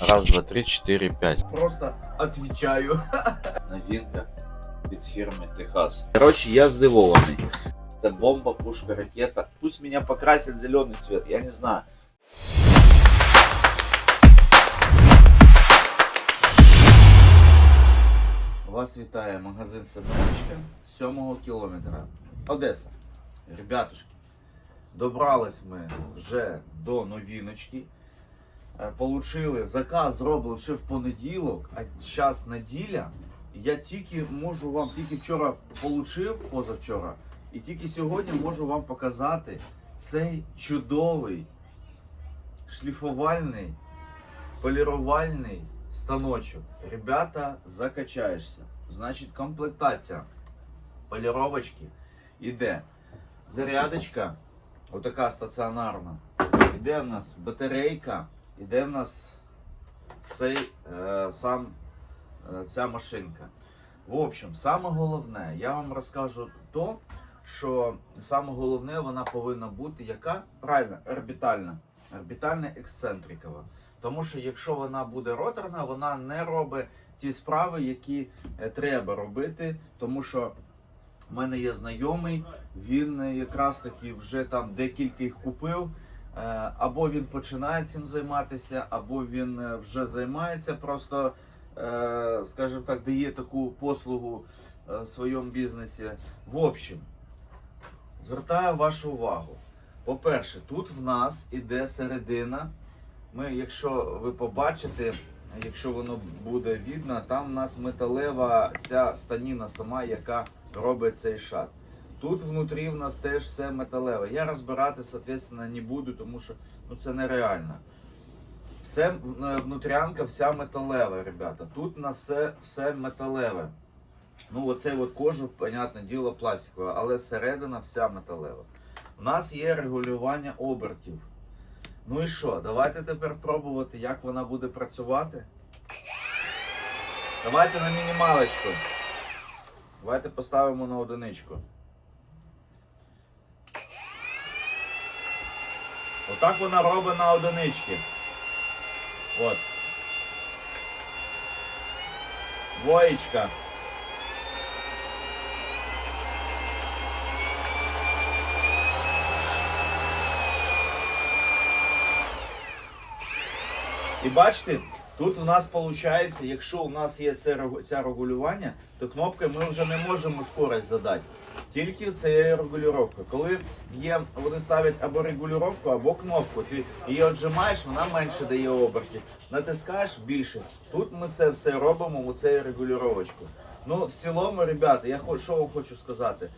Раз, два, три, четыре, пять. Просто отвечаю. Новинка від фірми Техас. Коротше, я здивований. Це бомба, пушка, ракета. Пусть меня покрасят в зеленый цвет, я не знаю. Вас вітає магазин Семеночка 7 кілометра. Одеса. Ребятушки, добрались ми вже до новіночки. Е, Получили заказ зробили ще в понеділок, а зараз неділя. Я тільки можу вам тільки вчора получив, позавчора, і тільки сьогодні можу вам показати цей чудовий шліфувальний, полірувальний станочок. Ребята, закачаєшся. Значить, комплектація поліровочки іде. Зарядочка, отака стаціонарна. Іде в нас батарейка, іде в нас цей е, сам е, ця машинка. В общем, саме головне, я вам розкажу то, що саме головне вона повинна бути яка? Правильно, орбітальна. Орбітальна ексцентрикова. Тому що якщо вона буде роторна, вона не робить ті справи, які е, треба робити. Тому що в мене є знайомий, він якраз таки вже там декілька їх купив. Е, Або він починає цим займатися, або він е, вже займається, просто, е, скажімо так, дає таку послугу в своєму бізнесі. В общем, звертаю вашу увагу. По-перше, тут в нас іде середина. Ми, якщо ви побачите, якщо воно буде видно, там в нас металева ця станіна сама, яка робить цей шат. Тут внутрі в нас теж все металеве. Я розбирати, соответственно, не буду, тому що ну, це нереально. Все е, внутрянка вся металева, ребята. Тут у нас все, все металеве. Ну, оцей от кожу, понятне діло, пластикове, але середина вся металева. У нас є регулювання обертів. Ну і що? Давайте тепер пробувати, як вона буде працювати. Давайте на мінімалочку. Давайте поставимо на одиничку. Отак вона робить на одинички. От. Двоєчка. І бачите, тут у нас виходить, якщо у нас є це, ця регулювання, то кнопкою ми вже не можемо скорость задати. Тільки це є регулювання. Коли є, вони ставлять або регулювання, або кнопку. Ти її отжимаєш, вона менше дає обертів. Натискаєш більше. Тут ми це все робимо у цей регулювачку. Ну, в цілому, ребята, я хочу, що вам хочу сказати.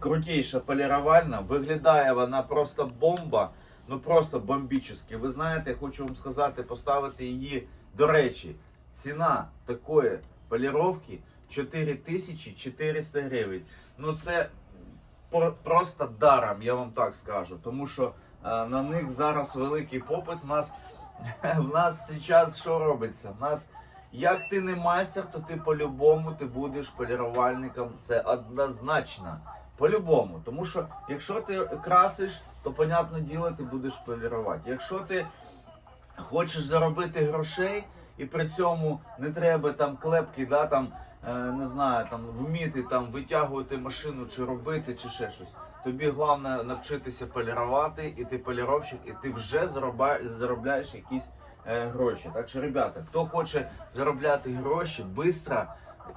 Крутейша полірувальна, виглядає вона просто бомба, ну просто бомбічно. Ви знаєте, я хочу вам сказати, поставити її. До речі, ціна такої поліровки 4400 гривень. Ну це просто даром, я вам так скажу. Тому що е, на них зараз великий попит. У нас, в нас зараз що робиться? В нас як ти не майстер, то ти по-любому ти будеш полірувальником. Це однозначно. По-любому. Тому що якщо ти красиш, то, понятне діло, ти будеш полірувати. Якщо ти хочеш заробити грошей, і при цьому не треба там клепки, да, там, не знаю, там вміти там витягувати машину чи робити, чи ще щось. Тобі головне навчитися полірувати, і ти поліровщик, і ти вже заробляєш якісь е, гроші. Так що, ребята, хто хоче заробляти гроші швидко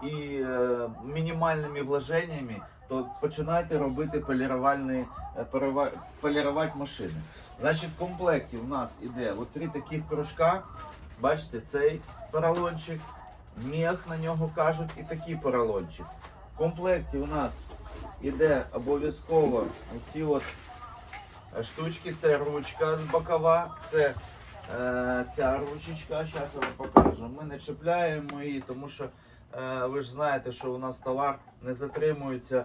і е, мінімальними вложеннями, то починайте робити полірувальні, е, полірувати машини. Значить, в комплекті у нас іде от три таких кружка. Бачите, цей поролончик, мех на нього кажуть, і такий поролончик. В комплекті у нас іде обов'язково ці от е, штучки, це ручка з бокова, це е, ця ручечка, зараз я вам покажу. Ми не чіпляємо її, тому що е, ви ж знаєте, що у нас товар не затримується,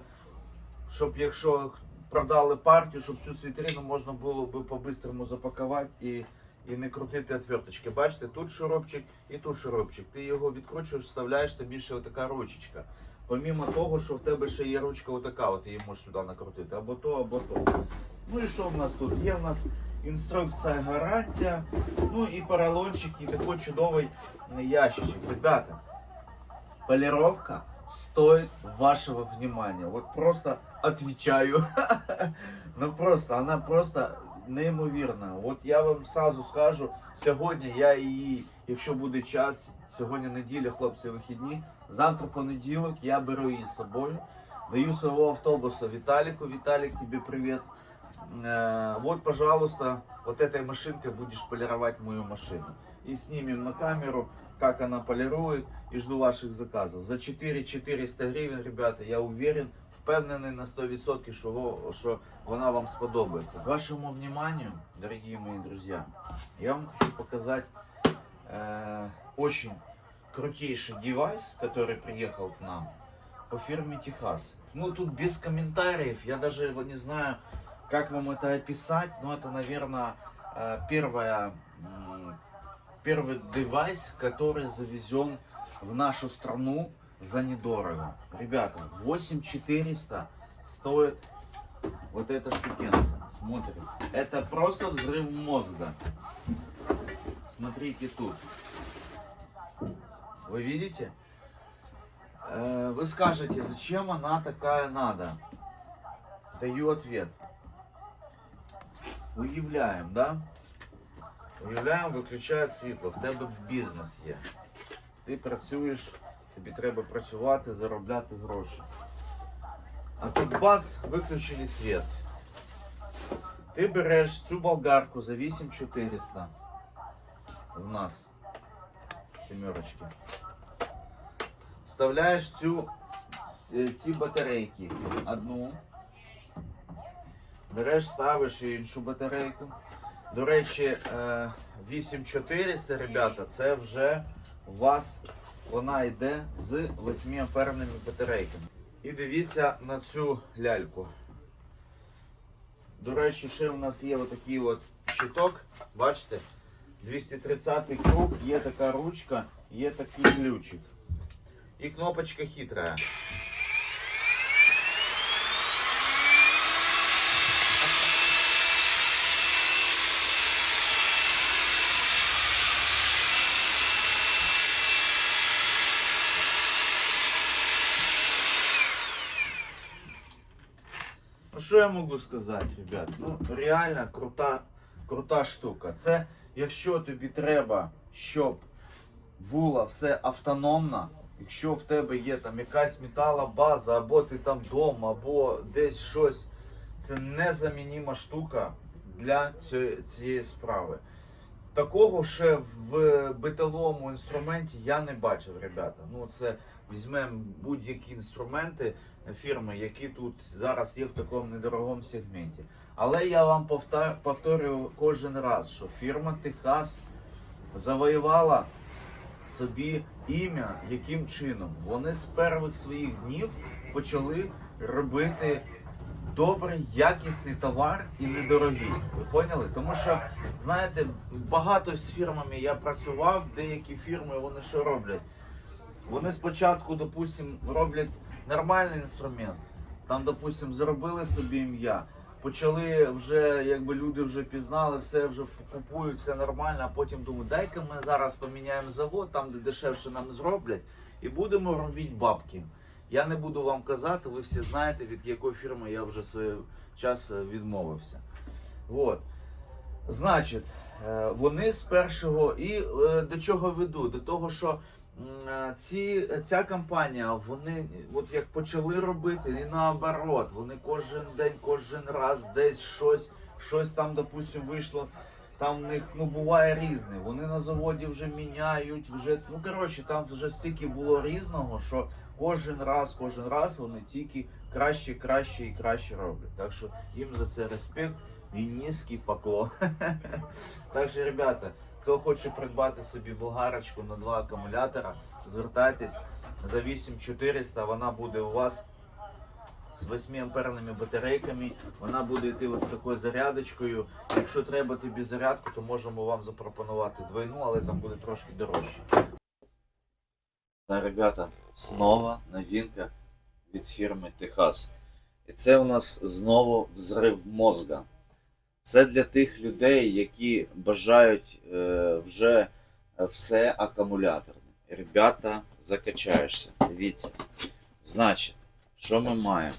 щоб якщо продали партію, щоб цю світрину можна було би по-бистрому запакувати і, і не крутити отверточки. Бачите, тут шурупчик і тут шурупчик. Ти його відкручуєш, вставляєш тобі ще отака ручечка. Помімо того, що в тебе ще є ручка отака, от її можеш сюди накрутити. Або то, або то. Ну і що в нас тут? Є в нас інструкція гарантія, Ну і поролончик, і такий чудовий ящичок. Ребята, полировка стоит вашего внимания. Вот просто отвечаю. Ну просто, она просто неймовірна. От я вам сразу скажу, сьогодні я її, якщо буде час, сьогодні неділя, хлопці, вихідні. Завтра понеділок я беру її з собою. Даю свого автобуса Виталику. Виталик, тебе привет. Э, вот, пожалуйста, вот этой машинкой будешь полировать мою машину. И снимем на камеру, как она полирует, и жду ваших заказов. За 4 400 гривен, ребята, я уверен, впевнений на 100%, що, во- що вона вам сподобається. Вашему вниманию, дорогие мои друзья, я вам хочу показать э, очень крутейший девайс, который приехал к нам по фирме Техас. Ну, тут без комментариев, я даже его не знаю, как вам это описать, но это, наверное, э, первая, м, первый девайс, который завезен в нашу страну за недорого. Ребята, 8400 стоит вот эта штукенция. Смотрим. Это просто взрыв мозга. Смотрите тут. Вы видите? Э, Вы скажете, зачем она такая надо? Даю ответ. Уявляємо, да? Уявляємо, виключають світло, в тебе бізнес є. Ти працюєш, тобі треба працювати, заробляти гроші. А тут бац, виключили світ. Ти береш цю болгарку за 8400 в нас. Сімерочки. Вставляєш цю, ці- ці батарейки. Одну. Береш, ставиш іншу батарейку. До речі, е, 8400, ребята, це вже у вас вона йде з 8 амперними батарейками. І дивіться на цю ляльку. До речі, ще у нас є отакий от щиток. Бачите? 230 круг, є така ручка, є такий ключик. І кнопочка хитрая. Ну що я можу сказати, ребят? Ну реально крута, крута штука. Це якщо тобі треба, щоб було все автономно, якщо в тебе є там якась металобаза, або ти там вдома, або десь щось, це незамініма штука для цієї, справи. Такого ще в битовому інструменті я не бачив, ребята. Ну це візьмемо будь-які інструменти фірми, які тут зараз є в такому недорогому сегменті. Але я вам повтор- повторюю кожен раз, що фірма Техас завоювала собі ім'я яким чином. Вони з перших своїх днів почали робити добрий, якісний товар і недорогий. Ви поняли? Тому що, знаєте, багато з фірмами я працював, деякі фірми вони що роблять? Вони спочатку, допустим, роблять нормальний інструмент. Там, допустим, зробили собі ім'я, почали вже, якби люди вже пізнали, все вже купують, все нормально, а потім думають, дай-ка ми зараз поміняємо завод, там де дешевше нам зроблять, і будемо робити бабки. Я не буду вам казати, ви всі знаєте, від якої фірми я вже свій час е, відмовився. Вот. Значить, е, вони з першого і е, до чого веду? До того, що ці, ця компанія, вони от як почали робити, і наоборот, вони кожен день, кожен раз десь щось, щось там, допустим, вийшло. Там в них ну буває різне. Вони на заводі вже міняють, вже ну коротше, там вже стільки було різного, що кожен раз, кожен раз вони тільки краще, краще і краще роблять. Так що їм за це респект і низький поклон. Так що, ребята, хто хоче придбати собі болгарочку на два акумулятора, звертайтесь за 8400, вона буде у вас з 8 амперними батарейками. Вона буде йти ось такою зарядочкою. Якщо треба тобі зарядку, то можемо вам запропонувати двойну, але там буде трошки дорожче. Ребята, снова новинка від фірми Техас. І це у нас знову взрив мозга. Це для тих людей, які бажають е, вже все акумуляторне. Ребята, закачаєшся. Дивіться. Значить, що ми маємо?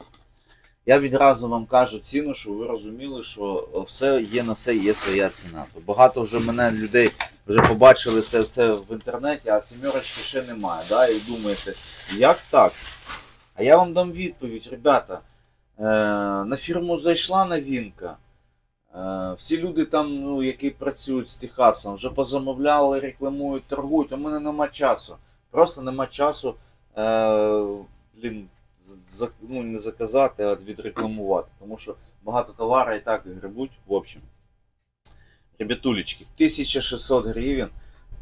Я відразу вам кажу ціну, щоб ви розуміли, що все є на все є своя ціна. То багато вже мене людей вже побачили це все в інтернеті, а сімерочки ще немає. Да? І думаєте, як так? А я вам дам відповідь, ребята. Е, на фірму зайшла новинка. Е, всі люди там, ну, які працюють з Техасом, вже позамовляли, рекламують, торгують. У мене нема часу. Просто нема часу. Е, блін, за- ну, не заказати, а відрекламувати. Тому що багато товару і так грибуть. В общем. Ребятулечки, 1600 гривень.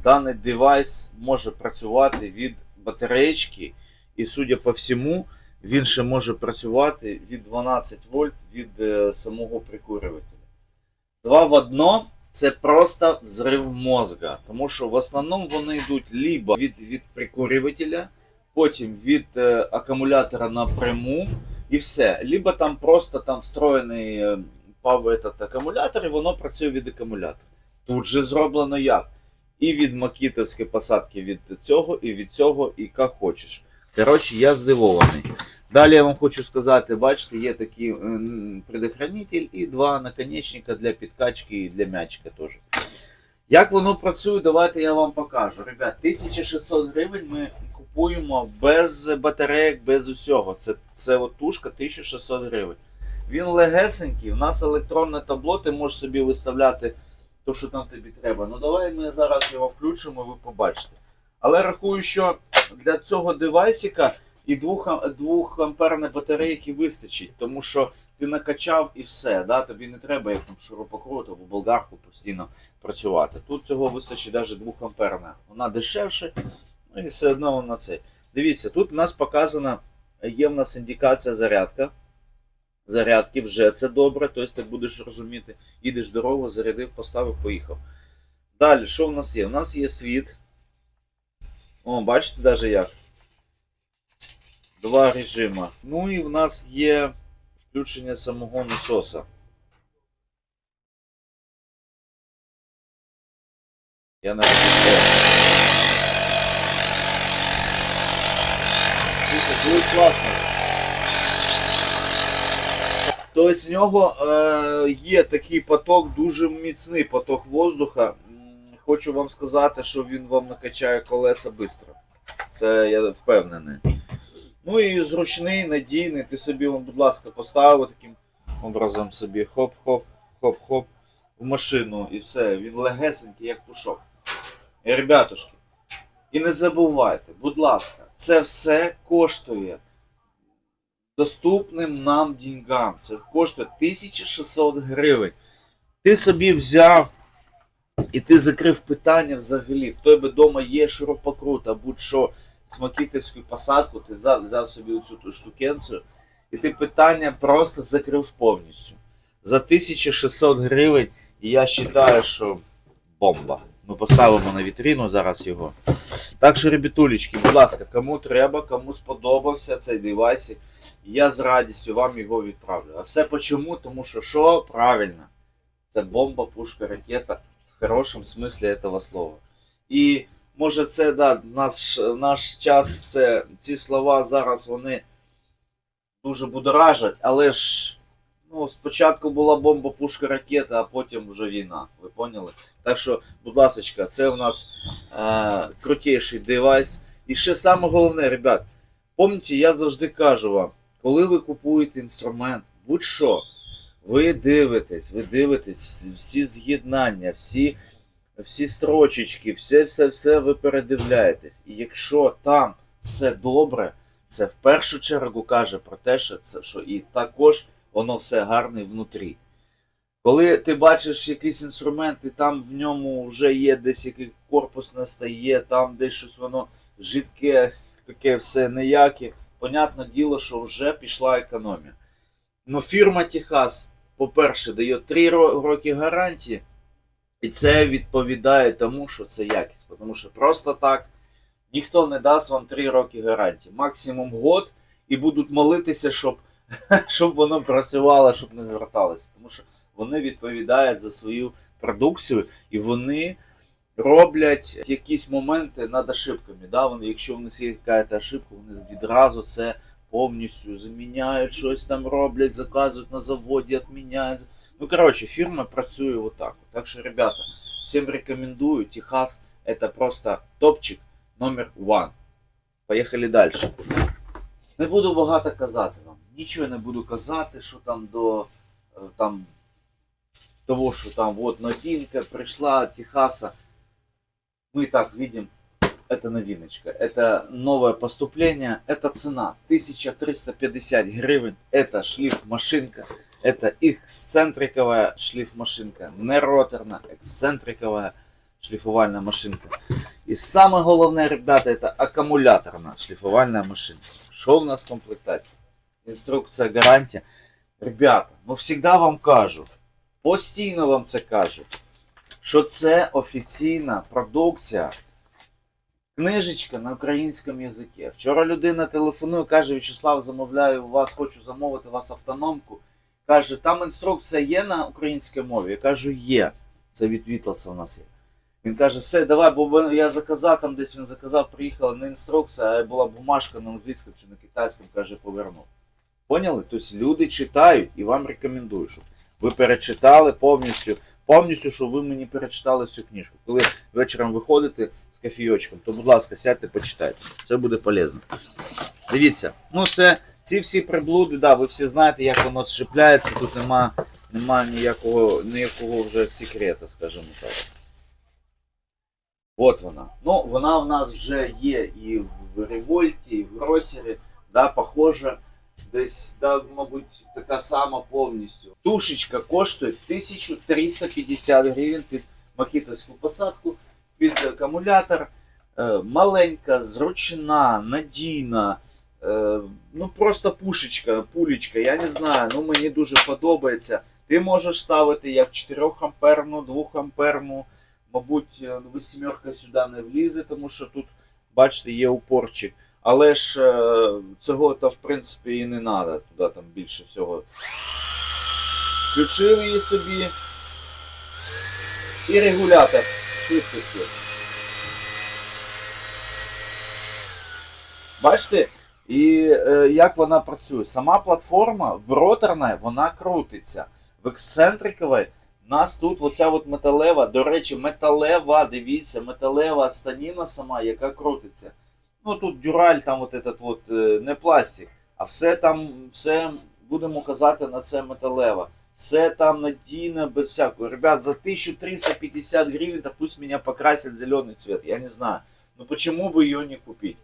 Даний девайс може працювати від батареєчки, і, судя по всьому, він ще може працювати від 12 вольт від е, самого прикурювателя. Два в одно це просто взрив мозга, тому що в основному вони йдуть либо від, від прикурювателя, потім від е, акумулятора напряму і все. Либо там просто там встроєний е, пав этот акумулятор, і воно працює від акумулятора. Тут же зроблено як? І від макітовської посадки від цього, і від цього, і як хочеш. Коротше, я здивований. Далі я вам хочу сказати, бачите, є такий предохранитель і два наконечника для підкачки і для м'ячика теж. Як воно працює, давайте я вам покажу. Ребят, 1600 гривень ми купуємо без батареїк, без усього. Це, це от тушка 1600 гривень. Він легесенький, у нас електронне табло, ти можеш собі виставляти то, що там тобі треба. Ну давай ми зараз його включимо, ви побачите. Але рахую, що для цього девайсика і 2, 2 амперної батарейки вистачить, тому що ти накачав і все. Да? Тобі не треба як там шурупокрут або болгарку постійно працювати. Тут цього вистачить навіть 2 амперна. Вона дешевше, ну і все одно вона це. Дивіться, тут у нас показана, є в нас індикація зарядка. Зарядки вже це добре, тобто ти будеш розуміти, їдеш дорогу, зарядив, поставив, поїхав. Далі, що в нас є? У нас є світ. О, бачите навіть як? Два режима. Ну і в нас є включення самого насоса. Я Слухай, дуже класно. Тобто в нього е, є такий поток, дуже міцний поток воздуха. Хочу вам сказати, що він вам накачає колеса швидко. Це я впевнений. Ну і зручний, надійний. Ти собі, будь ласка, поставив таким образом собі хоп-хоп, хоп-хоп в машину і все. Він легесенький, як пушок. І, ребятушки, і не забувайте, будь ласка, це все коштує доступним нам деньгам. Це коштує 1600 гривень. Ти собі взяв і ти закрив питання взагалі. В тебе вдома є шурупокрут, будь-що з посадку, ти взяв, взяв собі ту штукенцію, і ти питання просто закрив повністю. За 1600 гривень, і я вважаю, що бомба. Ми поставимо на вітрину зараз його. Так що, ребятулечки, будь ласка, кому треба, кому сподобався цей девайс, я з радістю вам його відправлю. А все почому? Тому що що правильно? Це бомба, пушка, ракета в хорошому смислі цього слова. І може це да, наш, наш час, це ці слова зараз вони дуже будоражать, але ж ну, спочатку була бомба, пушка, ракета, а потім вже війна. Ви поняли? Так що, будь ласка, це у нас е, крутіший девайс. І ще саме головне, ребят, пам'ятайте, я завжди кажу вам, коли ви купуєте інструмент, будь-що, ви дивитесь, ви дивитесь всі з'єднання, всі, всі строчечки, все, все, все ви передивляєтесь. І якщо там все добре, це в першу чергу каже про те, що це що і також воно все гарне внутрі. Коли ти бачиш якийсь інструмент, і там в ньому вже є десь який корпус не стає, там десь щось воно жидке, таке все неяке, понятне діло, що вже пішла економія. Ну, фірма Техас, по-перше, дає 3 роки гарантії, і це відповідає тому, що це якість. Тому що просто так ніхто не дасть вам 3 роки гарантії. Максимум год, і будуть молитися, щоб, щоб воно працювало, щоб не зверталося. Тому що вони відповідають за свою продукцію і вони роблять якісь моменти над ошибками. Да? Вони, якщо в них є якась ошибка, вони відразу це повністю заміняють, щось там роблять, заказують на заводі, відміняють. Ну, коротше, фірма працює отак. Так що, ребята, всім рекомендую. Техас это просто топчик номер one. Поїхали далі. Не буду багато казати вам. Нічого не буду казати, що там до е, там, того, що там вот новинка пришла от Техаса. Мы так видим, это новиночка. Это новое поступление, это цена 1350 гривен. Это шлиф-машинка. Это эксцентриковая шлиф-машинка. Не роторна, эксцентриковая шлифувальная машинка. И самое главное, ребята, это аккумуляторная шлифувальная машинка. Что у нас в комплектации? Інструкція, гарантія. Ребята, ну завжди вам кажу, постійно вам це кажу, що це офіційна продукція. Книжечка на українському язикі. Вчора людина телефонує, каже, Вячеслав, замовляю у вас, хочу замовити у вас автономку. Каже, там інструкція є на українській мові. Я кажу, є. Це від Вітлса у нас є. Він каже, все, давай, бо я заказав, там десь він заказав, приїхала не інструкція, а була бумажка на англійському чи на китайському, каже, повернув. Поняли? Тобто люди читають і вам рекомендую, щоб ви перечитали повністю, повністю, щоб ви мені перечитали всю книжку. Коли вечором виходите з кофійочком, то, будь ласка, сядьте, почитайте. Це буде полезно. Дивіться, ну це ці всі приблуди, да, ви всі знаєте, як воно зшипляється, тут нема, нема ніякого, ніякого вже секрета, скажімо так. От вона. Ну, вона в нас вже є і в револьті, і в гросері, да, похожа. Десь, да, мабуть, така сама повністю. Тушечка коштує 1350 гривень під макітовську посадку, під акумулятор. Е, маленька, зручна, надійна. Е, ну просто пушечка, пулечка, я не знаю, ну мені дуже подобається. Ти можеш ставити як 4 амперну, 2 амперну, мабуть, е, восьмерка сюди не влізе, тому що тут, бачите, є упорчик. Але ж е, цього то в принципі і не треба, туди там більше всього. Включив її собі. І регулятор швидкості. Бачите? І е, як вона працює? Сама платформа в роторній вона крутиться. В ексцентриковій у нас тут оця от металева, до речі, металева, дивіться, металева станіна сама, яка крутиться. Ну тут дюраль, там от этот от, е, не пластик, а все там, все будемо казати на це металева. Все там надійно, без всякого. Ребят, за 1350 гривен, да пусть меня покрасят в зеленый цвет, я не знаю. Ну почему бы ее не купить?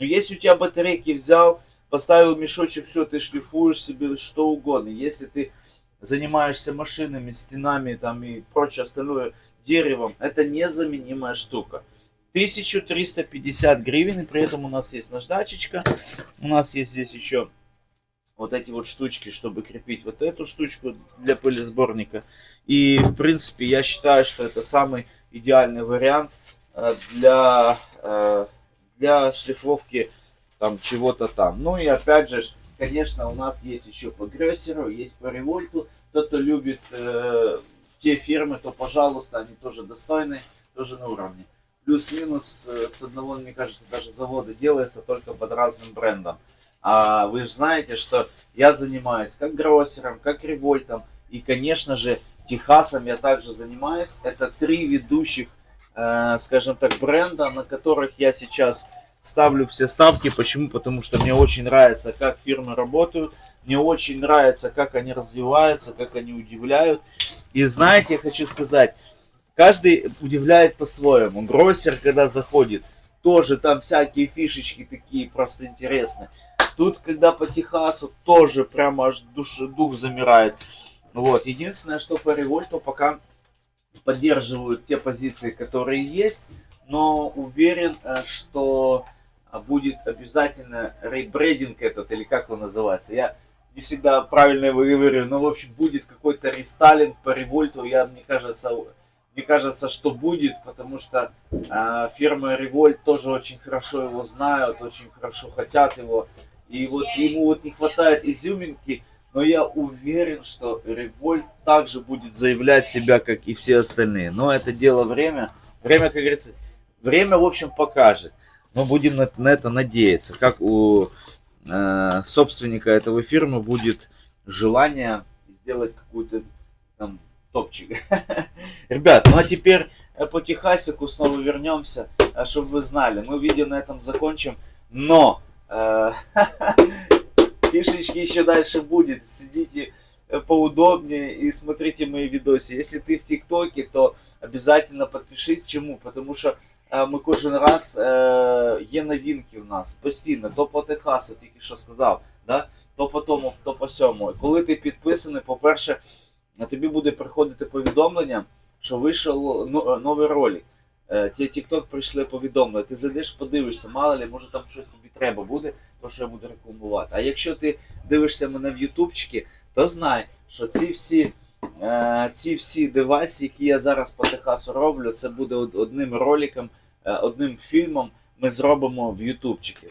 Ну если у тебя батарейки взял, поставил мешочек, все, ты шлифуешь себе что угодно. Если ты занимаешься машинами, стенами там и прочее остальное деревом, это незаменимая штука. 1350 гривен, и при этом у нас есть наждачечка, у нас есть здесь еще вот эти вот штучки, чтобы крепить вот эту штучку для пылесборника. И, в принципе, я считаю, что это самый идеальный вариант э, для, э, для шлифовки там чего-то там. Ну и опять же, конечно, у нас есть еще по Грессеру, есть по Револьту. Тот, кто любит э, те фирмы, то, пожалуйста, они тоже достойны, тоже на уровне. Плюс-минус э, с одного, мне кажется, даже завода делается только под разным брендом. А вы же знаете, что я занимаюсь как гроссером, как револьтом. И, конечно же, Техасом я также занимаюсь. Это три ведущих, скажем так, бренда, на которых я сейчас ставлю все ставки. Почему? Потому что мне очень нравится, как фирмы работают. Мне очень нравится, как они развиваются, как они удивляют. И знаете, я хочу сказать, каждый удивляет по-своему. Гроссер, когда заходит, тоже там всякие фишечки такие просто интересные. Тут, когда по Техасу, тоже прямо аж душ, дух замирает. Вот. Единственное, что по револьту пока поддерживают те позиции, которые есть, но уверен, э, что а, будет обязательно рейбрейдинг этот, или как он называется. Я не всегда правильно его говорю, но в общем будет какой-то рестайлинг по револьту, я, мне кажется, мне кажется, что будет, потому что э, фирма Revolt тоже очень хорошо его знают, очень хорошо хотят его. И вот ему вот не хватает изюминки Но я уверен, что Револьт также будет заявлять себя, как и все остальные. Но это дело время. Время, как говорится, время, в общем, покажет. Мы будем на, на это надеяться. Как у э, собственника этого фирмы будет желание сделать какую-то там топчик. Ребят, ну а теперь э, по Техасику снова вернемся, чтобы вы знали. Мы видео на этом закончим. Но э, фишечки еще дальше будет. Сидите э, поудобнее и смотрите мои видосы. Если ты в ТикТоке, то обязательно подпишись. Чому? Потому що е, ми кожен раз е, є новинки в нас постійно. То по Техасу, тільки що сказав, да? то по тому, то по сьому. Коли ти підписаний, по-перше, на тобі буде приходити повідомлення, що вийшов ну, е, новий ролик. Е, Ті TikTok прийшли повідомлення. Ти зайдеш, подивишся, мало ли, може там щось тобі треба буде, то що я буду рекламувати. А якщо ти дивишся мене в Ютубчики, то знай, що ці всі, е, ці всі девайси, які я зараз по Техасу роблю, це буде од- одним роликом, е, одним фільмом ми зробимо в Ютубчики.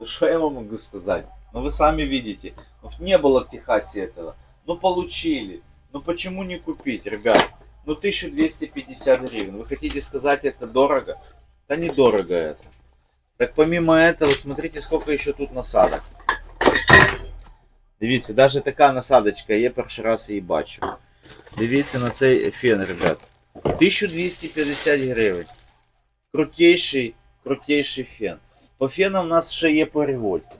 Ну что я вам могу сказать? Ну вы сами видите, ну, не было в Техасе этого. Ну получили. Ну почему не купить, ребят? Ну 1250 гривен. Вы хотите сказать это дорого? Да недорого это. Так помимо этого, смотрите, сколько еще тут насадок. Дивіться, даже така насадочка є, перший раз її бачу. Дивіться на цей фен, ребят. 1250 гривень. Крутейший, крутейший фен. По фенам у нас ще є по револьту.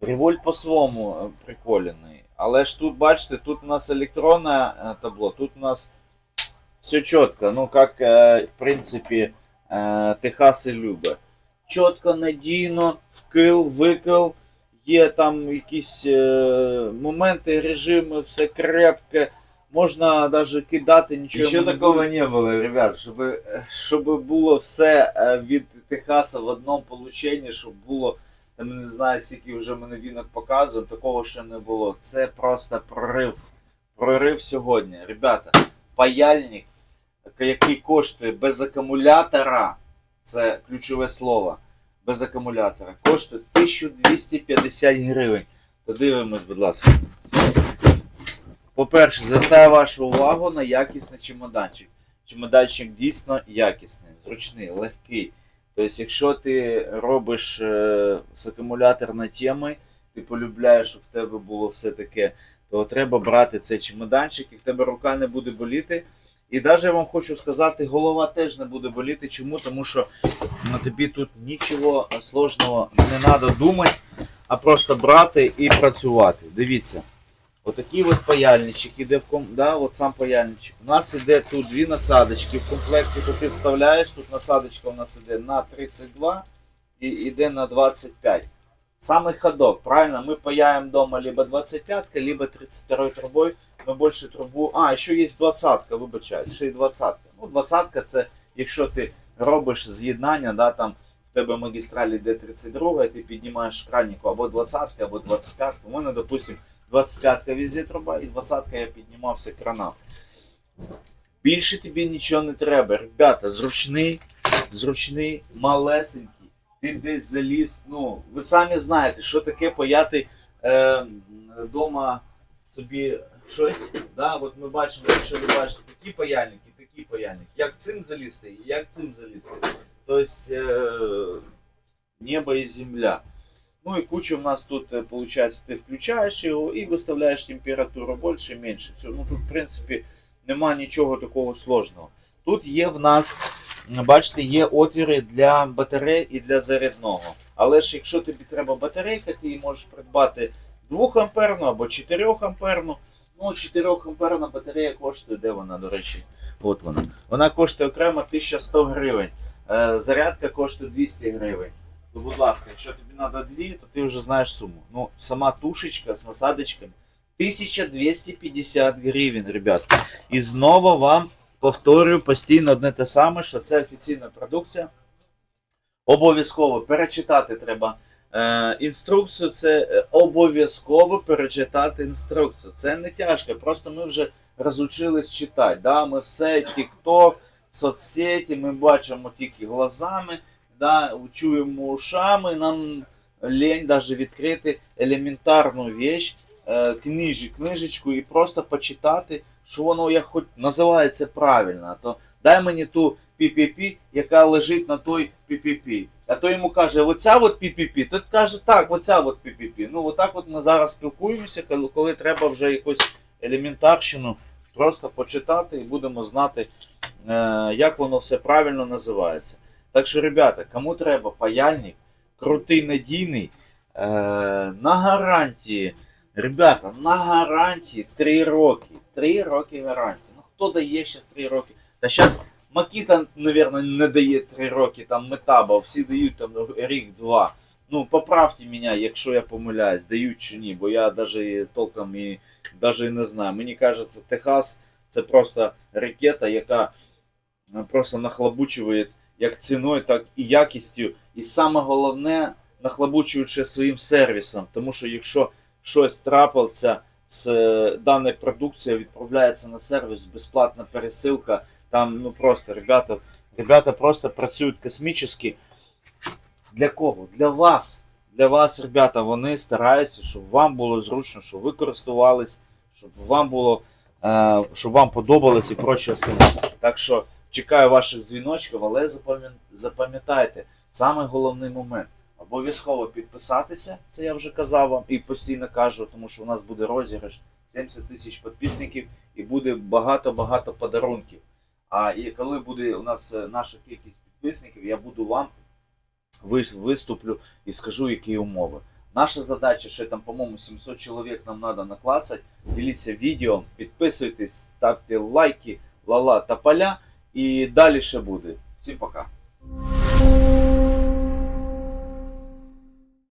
Револьт по-своєму е, приколений. Але ж тут, бачите, тут у нас електронне е, табло, тут у нас все чітко. Ну, як, е, в принципі, Техас і любить. Чітко, надійно, вкил, викил. Є там якісь е, моменти, режими, все крепке. Можна навіть кидати, нічого не такого не было, ребят. Щоб, щоб було все е, від Техаса в одному полученні, щоб було, там не знаю, скільки вже ми новинок показуємо, такого ще не було. Це просто прорив. Прорив сьогодні. Ребята, паяльник, який коштує без акумулятора, це ключове слово. Без акумулятора, коштує 1250 гривень. Подивимось, будь ласка. По-перше, звертаю вашу увагу на якісний чемоданчик. Чемоданчик дійсно якісний, зручний, легкий. Тобто, якщо ти робиш е, з акумуляторної теми, ти полюбляєш, щоб в тебе було все таке, то треба брати цей чемоданчик, і в тебе рука не буде боліти. І навіть я вам хочу сказати, голова теж не буде боліти. Чому? Тому що на тобі тут нічого сложного не треба думати, а просто брати і працювати. Дивіться. Отакий от паяльничок іде в ком... да, от сам паяльничок. У нас іде тут дві насадочки в комплекті, ти вставляєш, тут насадочка у нас іде на 32 і іде на 25. Самый ходок, правильно? Мы паяем дома либо 25 либо 32 трубой. Мы больше трубу. А, ще є 20 вибачаюсь, ще й 20 Ну, 20 це якщо ти робиш з'єднання, да, там в тебе магістраль йде 32, ти піднімаєш крайніку або 20 або 25. У мене, допустим, 25-ка везде труба і 20-ка я піднімався кранав. Більше тобі нічого не треба. Ребята, зручний, зручний, малесенький. Ти десь заліз. Ну, ви самі знаєте, що таке паяти е, собі щось. Да? От ми бачимо, якщо ви бачите такі паяльники, такі паяльники. Як цим залізти і як цим залізти. Тобто е, небо і земля. Ну и куча у нас тут, э, получается, ты включаешь його і виставляєш температуру більше, менше. Все. Ну тут, в принципі, нема нічого такого сложного. Тут є в нас, бачите, є отвіри для батарей і для зарядного. Але ж якщо тобі треба батарейка, ти її можеш придбати 2 амперну або 4 амперну. Ну, 4 амперна батарея коштує, де вона, до речі? От вона. Вона коштує окремо 1100 гривень. Е, Зарядка коштує 200 гривень. То, будь ласка, якщо тобі треба дві, то ти вже знаєш суму. Ну, сама тушечка з насадочками 1250 гривень, ребят. І знову вам повторюю постійно одне те саме, що це офіційна продукція. Обов'язково перечитати треба е, інструкцію. Це е, обов'язково перечитати інструкцію. Це не тяжко, просто ми вже розучились читати. Да? Ми все, TikTok, соцсеті, ми бачимо тільки глазами да, чуємо ушами, нам лень даже відкрити елементарну вещь, е, книжі, книжечку і просто почитати, що воно як хоч називається правильно. То дай мені ту PPP, яка лежить на той PPP. А то йому каже, оця от PPP, той каже, так, оця от PPP. Ну, отак от ми зараз спілкуємося, коли, коли треба вже якусь елементарщину просто почитати і будемо знати, е, як воно все правильно називається. Так що, ребята, кому треба паяльник, крутий, надійний, е, на гарантії. Ребята, на гарантії 3 роки. 3 роки гарантії. Ну хто дає ще 3 роки? Та зараз Макіта, мабуть, не дає 3 роки, там Метаба, всі дають там рік-два. Ну, поправте мене, якщо я помиляюсь, дають чи ні, бо я навіть толком і, і не знаю. Мені кажеться, Техас це просто ракета, яка е, просто нахлобучує як ціною, так і якістю. І саме головне, нахлобучуючи своїм сервісом. Тому що якщо щось трапиться з е, даною продукцією, відправляється на сервіс, безплатна пересилка. Там ну просто ребята, ребята просто працюють космічно. Для кого? Для вас. Для вас, ребята, вони стараються, щоб вам було зручно, щоб ви користувались, щоб вам було, е, щоб вам подобалось і проче остальне. Так що чекаю ваших дзвіночків, але запам'ятайте, саме головний момент. Обов'язково підписатися, це я вже казав вам і постійно кажу, тому що у нас буде розіграш 70 тисяч підписників і буде багато-багато подарунків. А і коли буде у нас е, наша кількість підписників, я буду вам виступлю і скажу, які умови. Наша задача, ще там, по-моєму, 700 чоловік нам треба наклацати. Діліться відео, підписуйтесь, ставте лайки, лала та поля. І далі ще буде. Всім пока.